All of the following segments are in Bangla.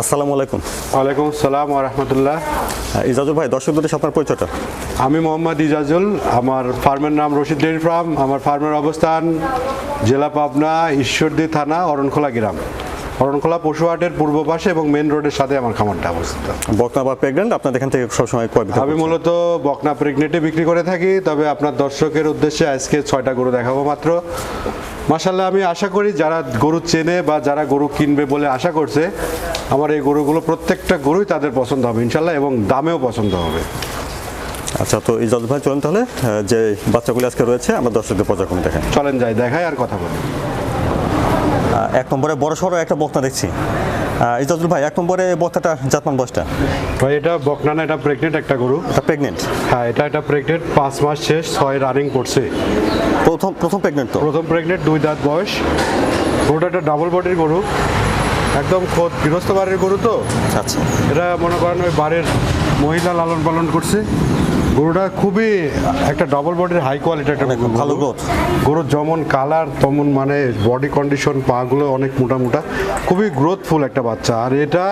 আসসালামু আলাইকুম। ওয়ালাইকুম আসসালাম রহমতুল্লাহ। ইজাজুল ভাই দর্শকদের আপনার পরিচয়টা? আমি মোহাম্মদ ইজাজুল আমার ফার্মের নাম রশিদ ডেরি ফার্ম আমার ফার্মের অবস্থান জেলা পাবনা ঈশ্বরদী থানা অরণখোলা গ্রাম। অরণখোলা পশুহাটের পূর্ব পাশে এবং মেন রোডের সাথে আমার খামারটা অবস্থিত। বকনা বা প্রেগনেন্ট আপনাদের এখান থেকে সবসময় কয় আমি মূলত বকনা প্রেগনেটে বিক্রি করে থাকি তবে আপনার দর্শকের উদ্দেশ্যে আজকে ছয়টা গরু দেখাবো মাত্র। মাসাল্লাহ আমি আশা করি যারা গরু চেনে বা যারা গরু কিনবে বলে আশা করছে আমার এই গরুগুলো প্রত্যেকটা গরুই তাদের পছন্দ হবে ইনশাল্লাহ এবং দামেও পছন্দ হবে। আচ্ছা তো ইজাজুল ভাই চলুন তাহলে যে বাচ্চাগুলি আজকে রয়েছে আমরা দর্শকদের পর্যায়ক্রমে দেখেন চলেন যাই দেখাই আর কথা বলি। এক নম্বরে বড় সড়ো একটা বক্তা দেখছি। ইজাজুল ভাই এক নম্বরে বক্তাটা জাতমান বয়সটা? ভাই এটা বকনানা এটা প্রেগনেন্ট একটা গরু। এটা প্রেগনেন্ট হ্যাঁ এটা এটা প্রেগনেন্ট পাঁচ মাস শেষ ছয় রানিং করছে। প্রথম প্রথম প্রেগনেন্ট তো? প্রথম প্রেগনেন্ট দুই দাঁত বয়স। গরুটা একটা ডাবল বডির গরু। একদম খোদ গৃহস্থ বাড়ির গরু তো। আচ্ছা। এটা মনে করেন ওই বাড়ির মহিলা লালন পালন করছে। গরুটা খুবই একটা ডবল বডির হাই কোয়ালিটি একটা ভালো গরু। গরুর যেমন কালার তেমন মানে বডি কন্ডিশন পাগুলো অনেক মোটা মোটা খুবই গ্রোথফুল একটা বাচ্চা। আর এটা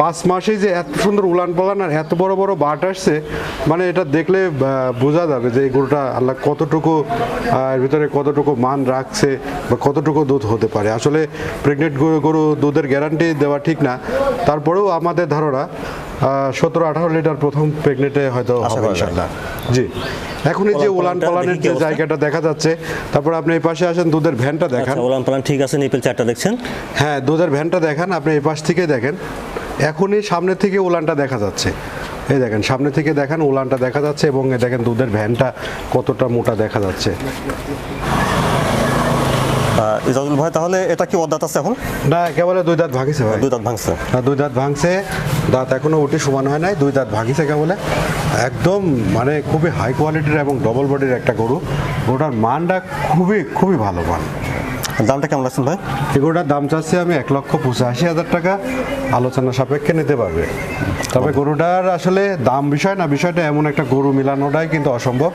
পাঁচ মাসেই যে এত সুন্দর উলান পালান আর এত বড় বড় বাট আসছে মানে এটা দেখলে বোঝা যাবে যে এই গরুটা আল্লাহ কতটুকু এর ভিতরে কতটুকু মান রাখছে বা কতটুকু দুধ হতে পারে। আসলে প্রেগনেন্ট গরু দুধের গ্যারান্টি দেওয়া ঠিক না। তারপরেও আমাদের ধারণা সতেরো আঠারো লিটার প্রথম প্রেগনেন্টে হয়তো হবে ইনশাল্লাহ। জি। এখন এই যে উলান পালানের যে জায়গাটা দেখা যাচ্ছে তারপর আপনি এই পাশে আসেন দুধের ভ্যানটা দেখান। আচ্ছা ওলান পালান ঠিক আছে নিপেল চারটা দেখছেন? হ্যাঁ দুধের ভ্যানটা দেখান আপনি এই পাশ থেকে দেখেন। এখনই সামনে থেকে উলানটা দেখা যাচ্ছে। এই দেখেন সামনে থেকে দেখেন উলানটা দেখা যাচ্ছে এবং এই দেখেন দুধের ভ্যানটা কতটা মোটা দেখা যাচ্ছে। ইজাজুল ভাই তাহলে এটা কি অদাত আছে এখন? না একেবারে দুই দাঁত ভাঙিছে ভাই। দুই দাঁত ভাঙছে। দুই দাঁত ভাঙছে। দাঁত এখনও উঠে সমান হয় নাই দুই দাঁত ভাঙিছে কেবলে একদম মানে খুবই হাই কোয়ালিটির এবং ডবল বডির একটা গরু। গরুটার মানটা খুবই খুবই ভালো মান দামটা কেমন রাখছেন ভাই? এই গরুটার দাম চাচ্ছি আমি এক লক্ষ পঁচাশি হাজার টাকা। আলোচনা সাপেক্ষে নিতে পারবে। তবে গরুটার আসলে দাম বিষয় না বিষয়টা এমন একটা গরু মিলানোটাই কিন্তু অসম্ভব।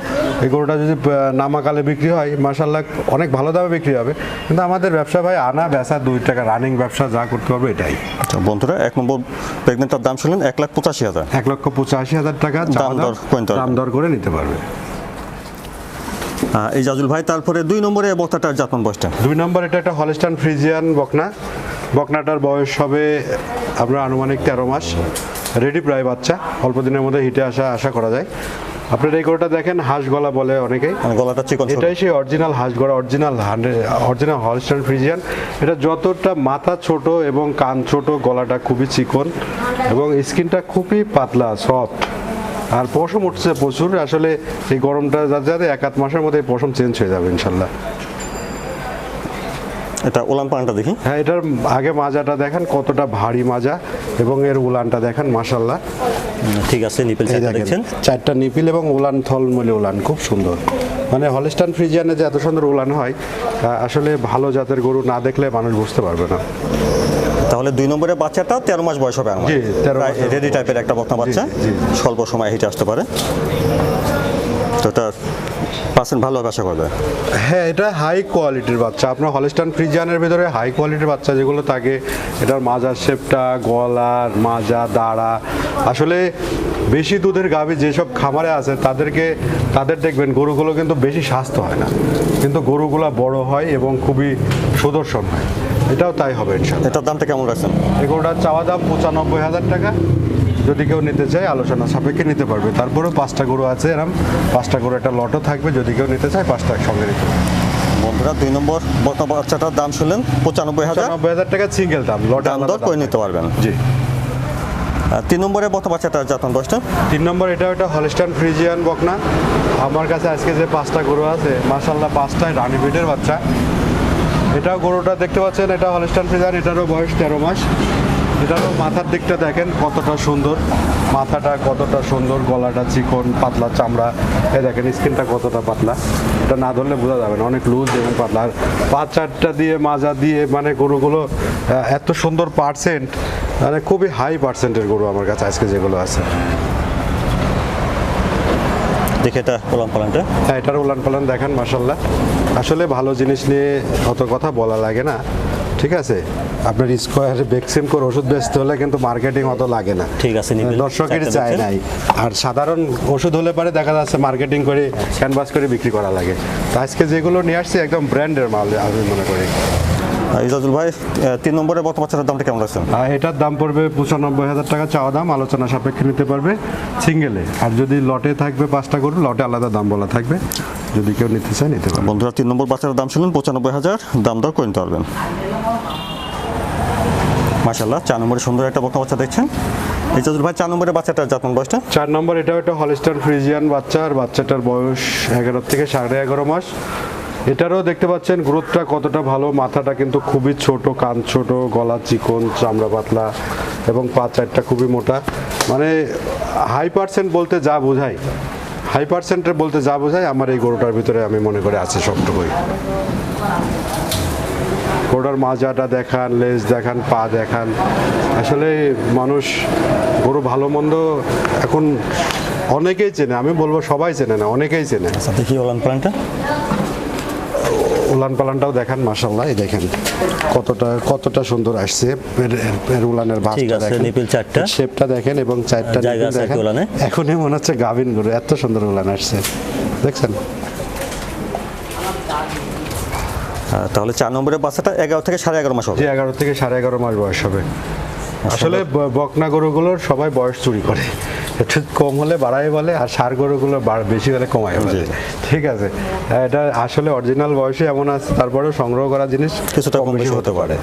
এই গরুটা যদি নামাকালে বিক্রি হয় মাসাল্লাহ অনেক ভালো দামে বিক্রি হবে। কিন্তু আমাদের ব্যবসা ভাই আনা বেচা দুই টাকা রানিং ব্যবসা যা করতে পারবে এটাই। আচ্ছা বন্ধুরা এক নম্বর প্রেগনেন্টটার দাম শুনলেন এক লাখ পঁচাশি হাজার। এক লক্ষ পঁচাশি হাজার টাকা দাম দর করে নিতে পারবে। আহ, ইজাজুল ভাই তারপরে দুই নম্বরে বক্তাটার জাতমান বয়সটা। দুই নম্বর এটা একটা হলস্টান ফ্রিজিয়ান বকনা। বকনাটার বয়স হবে আপনার আনুমানিক তেরো মাস। রেডি প্রায় বাচ্চা। অল্প দিনের মধ্যে হিটে আসা আশা করা যায়। আপনার এই গরুটা দেখেন হাঁস গলা বলে অনেকেই। মানে গলাটা চিকন। এটাই সেই অরিজিনাল হাঁস গড়া অরিজিনাল অরিজিনাল হলস্টান ফ্রিজিয়ান। এটা যতটা মাথা ছোট এবং কান ছোট গলাটা খুবই চিকন এবং স্কিনটা খুবই পাতলা সফট আর পশম উঠছে প্রচুর আসলে এই গরমটা যাতে যাতে এক আধ মাসের মধ্যে পশম চেঞ্জ হয়ে যাবে ইনশাল্লাহ। এটা ওলান পালানটা দেখি। হ্যাঁ এটার আগে মাজাটা দেখেন কতটা ভারী মাজা এবং এর উলানটা দেখেন মাসাল্লাহ ঠিক আছে নিপেল দেখছেন? চারটা নিপিল এবং উলান থলমলে উলান খুব সুন্দর। মানে হলিস্টান ফ্রিজিয়ানে যে এত সুন্দর উলান হয় আসলে ভালো জাতের গরু না দেখলে মানুষ বুঝতে পারবে না। তাহলে দুই নম্বরে বাচ্চাটা তেরো মাস বয়স হবে আমার। জি, 13 মাস হবে। রেডি টাইপের একটা বকনা বাচ্চা। স্বল্প সময় হিটে আসতে পারে। তো তার পার্সেন্ট ভালো আশা করা যায় হ্যাঁ এটা হাই কোয়ালিটির বাচ্চা। আপনার হলিস্টান ফ্রিজিয়ানের ভিতরে হাই কোয়ালিটির বাচ্চা যেগুলো থাকে এটার মাজার শেপটা গলার মাজা দাঁড়া। আসলে বেশি দুধের গাভী যেসব খামারে আছে তাদেরকে তাদের দেখবেন গরুগুলো কিন্তু বেশি স্বাস্থ্য হয় না। কিন্তু গরুগুলো বড় হয় এবং খুবই সুদর্শন হয়। এটাও তাই হবে এটার দামটা কেমন রাখছেন? এগুলোটার চাওয়া দাম পঁচানব্বই হাজার টাকা। যদি কেউ নিতে চায় আলোচনা সাপেক্ষে নিতে পারবে। তারপরেও পাঁচটা গরু আছে এরম। পাঁচটা গরু একটা লটও থাকবে। যদি কেউ নিতে চায় পাঁচটা একসঙ্গে নিতে বন্ধুরা দুই নম্বর বকনা বাচ্চাটার দাম শুনলেন পঁচানব্বই হাজার। পঁচানব্বই হাজার টাকা সিঙ্গেল দাম লটে দাম দর করে। নিতে পারবেন। জি। আর তিন নম্বরে বকনা বাচ্চাটার জাতমান বয়সটা? তিন নম্বর এটা একটা হলিস্টান ফ্রিজিয়ান বকনা। আমার কাছে আজকে যে পাঁচটা গরু আছে মাসাল্লাহ পাঁচটায় রানী বিটের বাচ্চা। এটাও গরুটা দেখতে পাচ্ছেন, এটা হলিস্টান ফ্রিজিয়ান এটারও বয়স তেরো মাস। এটারও মাথার দিকটা দেখেন কতটা সুন্দর। মাথাটা কতটা সুন্দর, গলাটা চিকন, পাতলা চামড়া। এ দেখেন, স্কিনটা কতটা পাতলা। এটা না ধরলে বোঝা যাবে না, অনেক লুজ এবং পাতলা। আর পাঁচ চারটা দিয়ে, মাজা দিয়ে মানে গরুগুলো এত সুন্দর পার্সেন্ট মানে খুবই হাই পার্সেন্টের গরু আমার কাছে আজকে যেগুলো আছে। দেখে এটা ওলান পালানটা হ্যাঁ এটার উলান পালান দেখেন মাসাল্লাহ আসলে ভালো জিনিস নিয়ে অত কথা বলা লাগে না ঠিক আছে? আপনার স্কোয়ারে ভ্যাকসিন করে ওষুধ বেচতে হলে কিন্তু মার্কেটিং অত লাগে না। ঠিক আছে, নিবিল। দর্শকের চায় নাই। আর সাধারণ ওষুধ হলে পারে দেখা যাচ্ছে মার্কেটিং করে ক্যানভাস করে বিক্রি করা লাগে। তো আজকে যেগুলো নিয়ে আসছি একদম ব্র্যান্ডের মাল আমি মনে করি। ইজাজুল ভাই তিন নম্বরে বর্তমান বাচ্চাটার দামটা কেমন রাখছেন? এটার দাম পড়বে পঁচানব্বই হাজার টাকা চাওয়া দাম আলোচনা সাপেক্ষে নিতে পারবে সিঙ্গেলে। আর যদি লটে থাকবে পাঁচটা গরু লটে আলাদা দাম বলা থাকবে। যদি কেউ নিতে চায় নিতে পারবে। বন্ধুরা তিন নম্বর বাচ্চাটার দাম শুনুন পঁচানব্বই হাজার দাম দর করে নিতে পারবেন। মাশাল্লাহ চার নম্বরে সুন্দর একটা বর্তমান বাচ্চা দেখছেন। ইজাজুল ভাই চার নম্বরে বাচ্চাটার জাতমান বয়সটা? চার নম্বর এটাও একটা হলিস্টান ফ্রিজিয়ান বাচ্চা আর বাচ্চাটার বয়স এগারো থেকে সাড়ে এগারো মাস। এটারও দেখতে পাচ্ছেন গ্রোথটা কতটা ভালো, মাথাটা কিন্তু খুবই ছোট, কান ছোট, গলা চিকন, চামড়া পাতলা, এবং পা চারটা খুবই মোটা। মানে হাই পার্সেন্ট বলতে যা বোঝায় হাই পার্সেন্টের বলতে যা বোঝায়, আমার এই গরুটার ভিতরে আমি মনে করে আছে সবটুকুই। গরুটার মাজাটা দেখান, লেজ দেখান, পা দেখান। আসলে মানুষ গরু ভালো মন্দ এখন অনেকেই চেনে, আমি বলব সবাই চেনে না, অনেকেই চেনে। আচ্ছা দেখি ওলান প্ল্যানটা উলান পালানটাও দেখেন মাসাল্লাহ এই দেখেন কতটা কতটা সুন্দর আসছে। এর- উলানের ঠিক ভাবটা আছে, নিপিল চারটা। শেপটা দেখেন এবং চারটা জায়গা দেখেন। উলানে। এখনই মনে হচ্ছে গাভিন গরু এত সুন্দর উলান আসছে। দেখছেন? তাহলে চার নম্বরের বাচ্চাটা এগারো থেকে সাড়ে এগারো মাস হবে। এগারো থেকে সাড়ে এগারো মাস বয়স হবে। আসলে বকনা গরুগুলোর সবাই বয়স চুরি করে। একটু কম হলে বাড়াই বলে আর সার গরুগুলো বাড়- বেশি হলে কমায় বলে। ঠিক আছে। এটা আসলে অরিজিনাল বয়সে এমন আছে তারপরেও সংগ্রহ করা জিনিস কিছুটা কম বেশি হতে পারে।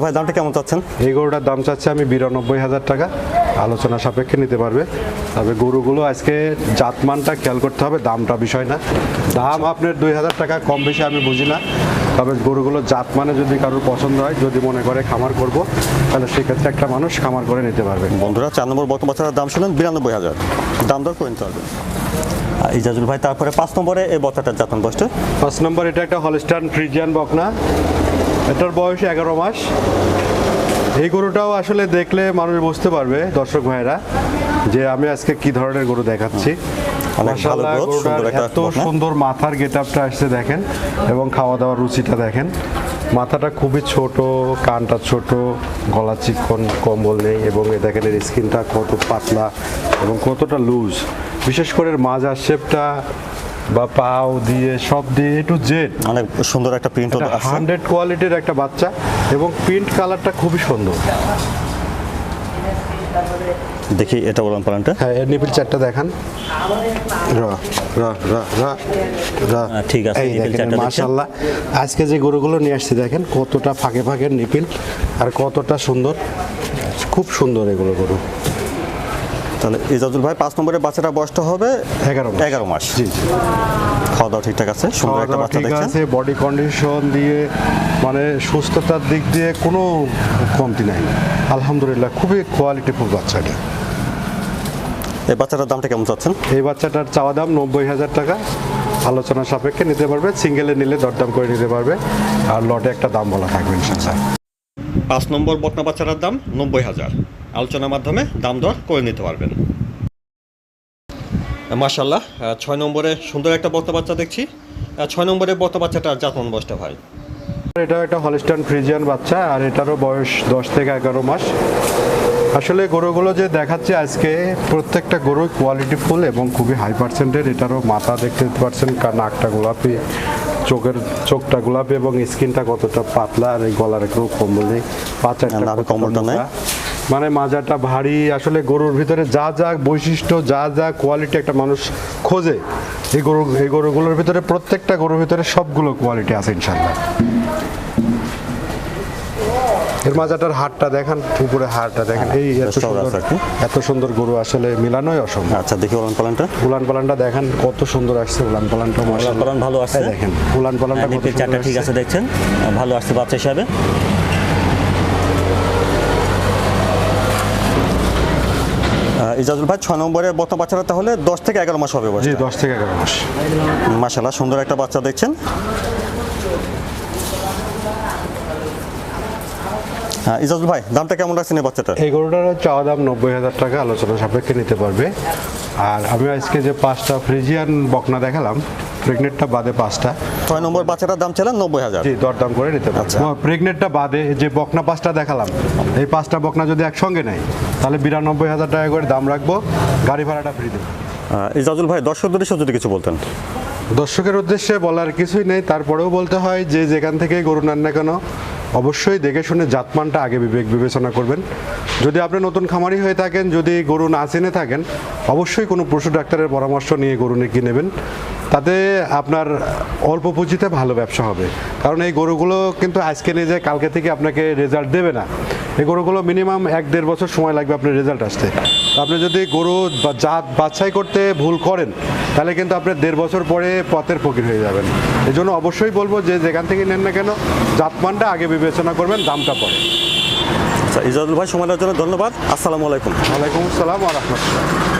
ভাই দামটা কেমন চাচ্ছেন? এই গরুটার দাম চাচ্ছে আমি বিরানব্বই হাজার টাকা। আলোচনা সাপেক্ষে নিতে পারবে। তবে গরুগুলো আজকে জাতমানটা খেয়াল করতে হবে দামটা বিষয় না। দাম আপনার দুই হাজার টাকা কম বেশি আমি বুঝি না। তবে গরুগুলো জাত মানে যদি কারোর পছন্দ হয় যদি মনে করে খামার করব তাহলে সেক্ষেত্রে একটা মানুষ খামার করে নিতে পারবে। বন্ধুরা চার নম্বর বর্তমান দাম শুনুন বিরানব্বই হাজার। দাম দর করে নিতে পারবেন ইজাজুল ভাই তারপরে পাঁচ নম্বরে এই বাচ্চাটার জাতমান বয়সটা? পাঁচ নম্বর এটা একটা হলস্টান ফ্রিজিয়ান বকনা। এটার বয়স এগারো মাস। এই গরুটাও আসলে দেখলে মানুষ বুঝতে পারবে দর্শক ভাইরা যে আমি আজকে কি ধরনের গরু দেখাচ্ছি। অনেক ভালো মাশাআল্লাহ, সুন্দর একটা এত সুন্দর মাথার গেট আপটা আসছে দেখেন এবং খাওয়া দাওয়ার রুচিটা দেখেন। মাথাটা খুবই ছোট কানটা ছোট গলা চিকন কম্বল নেই এবং এ দেখেন এর স্কিনটা কত পাতলা এবং কতটা লুজ বিশেষ করে মাজার শেপটা বা পাও দিয়ে সব দিয়ে একটু জেড অনেক সুন্দর একটা প্রিন্ট হান্ড্রেড কোয়ালিটির একটা বাচ্চা এবং প্রিন্ট কালারটা খুবই সুন্দর। দেখি এটা বললাম পালানটা। হ্যাঁ এর নিপিল চারটা দেখান। র র র র র। ঠিক আছে, মার্শাল্লাহ নিপিল দেখেন চারটা মাশাআল্লাহ। আজকে যে গরুগুলো নিয়ে আসছি দেখেন কতটা ফাঁকে ফাঁকে নিপিল আর কতটা সুন্দর। খুব সুন্দর এগুলো গরু। তাহলে ইজাজুল ভাই পাঁচ নম্বরের বাচ্চাটা বয়সটা হবে এগারো এগারো মাস। জি জি। খাওয়া দাওয়া ঠিকঠাক আছে? সুন্দর একটা বাচ্চা দেখছেন? আছে বডি কন্ডিশন দিয়ে মানে সুস্থতার দিক দিয়ে কোনো কমতি নাই। আলহামদুলিল্লাহ খুবই কোয়ালিটিফুল বাচ্চাটা এই বাচ্চাটার দামটা কেমন চাচ্ছেন? এই বাচ্চাটার চাওয়া দাম নব্বই হাজার টাকা। আলোচনা সাপেক্ষে নিতে পারবে সিঙ্গেলে নিলে দরদাম করে নিতে পারবে আর লটে একটা দাম বলা থাকবে ইনশাল্লাহ পাঁচ নম্বর বটনা বাচ্চাটার দাম নব্বই হাজার। আলোচনার মাধ্যমে দাম দর করে নিতে পারবেন। মাশাল্লাহ আহ, ছয় নম্বরে সুন্দর একটা বক্তা বাচ্চা দেখছি। ছয় নম্বরে বক্তা বাচ্চাটার জাতমান বয়সটা ভাই? এটা একটা হলিস্টান ফ্রিজিয়ান বাচ্চা আর এটারও বয়স দশ থেকে এগারো মাস। আসলে গরুগুলো যে দেখাচ্ছে আজকে প্রত্যেকটা গরু কোয়ালিটি ফুল এবং খুবই হাই পার্সেন্টের এটারও মাথা দেখতে পাচ্ছেন নাকটা গোলাপি চোখের চোখটা গোলাপি এবং স্কিনটা কতটা পাতলা আর এই গলার একটু কম্বল নেই পাঁচ কম্বলটা নেই। মানে মাজাটা ভারী আসলে গরুর ভিতরে যা যা বৈশিষ্ট্য যা যা কোয়ালিটি একটা মানুষ খোঁজে এই গরু এই গরুগুলোর ভিতরে প্রত্যেকটা গরুর ভিতরে সবগুলো কোয়ালিটি আছে ইনশাল্লাহ এর মাজাটার হাড়টা দেখেন উপরে হাড়টা দেখেন। এই এত সুন্দর কি। এত সুন্দর গরু আসলে মিলানোই অসম্ভব। আচ্ছা দেখি ওলান পালানটা। উলান পালানটা দেখেন কত সুন্দর আসছে উলান পালানটা ওলান পালান ভালো আসছে। দেখেন উলান পালানটা সুন্দর চারটা ঠিক আছে দেখছেন? ভালো আসছে বাচ্চা হিসাবে। ইজাজুল ভাই ছয় নম্বরের বর্তমান বাচ্চারা তাহলে দশ থেকে এগারো মাস হবে জি দশ থেকে এগারো মাস। মাসাল্লাহ সুন্দর একটা বাচ্চা দেখছেন। ইজাজুল ভাই দামটা কেমন রাখছেন এই বাচ্চাটা এই গরুটার চাওয়া দাম নব্বই হাজার টাকা আলোচনা সাপেক্ষে নিতে পারবে। আর আমি আজকে যে পাঁচটা ফ্রিজিয়ান বকনা দেখালাম প্রেগনেন্টটা বাদে পাঁচটা। ছয় নম্বর বাচ্চাটার দাম ছিলেন নব্বই হাজার। জি দরদাম করে নিতে আচ্ছা। পারবেন প্রেগনেন্টটা বাদে যে বকনা পাঁচটা দেখালাম এই পাঁচটা বকনা যদি একসঙ্গে নেয় তাহলে বিরানব্বই হাজার টাকা করে দাম রাখব গাড়ি ভাড়াটা ফ্রি দেবো। আহ, ইজাজুল ভাই দর্শকদের উদ্দেশ্যে যদি কিছু বলতেন। দর্শকের উদ্দেশ্যে বলার কিছুই নেই তারপরেও বলতে হয় যে যেখান থেকে গরু নেন না কেন অবশ্যই দেখে শুনে জাতমানটা আগে বিবেক বিবেচনা করবেন। যদি আপনি নতুন খামারি হয়ে থাকেন, যদি গরু না চিনে থাকেন, অবশ্যই কোনো পশু ডাক্তারের পরামর্শ নিয়ে গরু নিয়ে নেবেন। তাতে আপনার অল্প পুঁজিতে ভালো ব্যবসা হবে। কারণ এই গরুগুলো কিন্তু আজকে নিয়ে যায় কালকে থেকে আপনাকে রেজাল্ট দেবে না। এই গরুগুলো মিনিমাম এক দেড় বছর সময় লাগবে আপনার রেজাল্ট আসতে। আপনি যদি গরু বা জাত বাছাই করতে ভুল করেন তাহলে কিন্তু আপনি দেড় বছর পরে পথের ফকির হয়ে যাবেন। এই জন্য অবশ্যই বলব যে যেখান থেকে নেন না কেন জাতমানটা আগে বিবেচনা করবেন দামটা পরে। আচ্ছা ইজাজুল ভাই সময় দেওয়ার জন্য ধন্যবাদ। আসসালামু আলাইকুম। ওয়ালাইকুম আসসালাম আ রহমতুল্লাহ।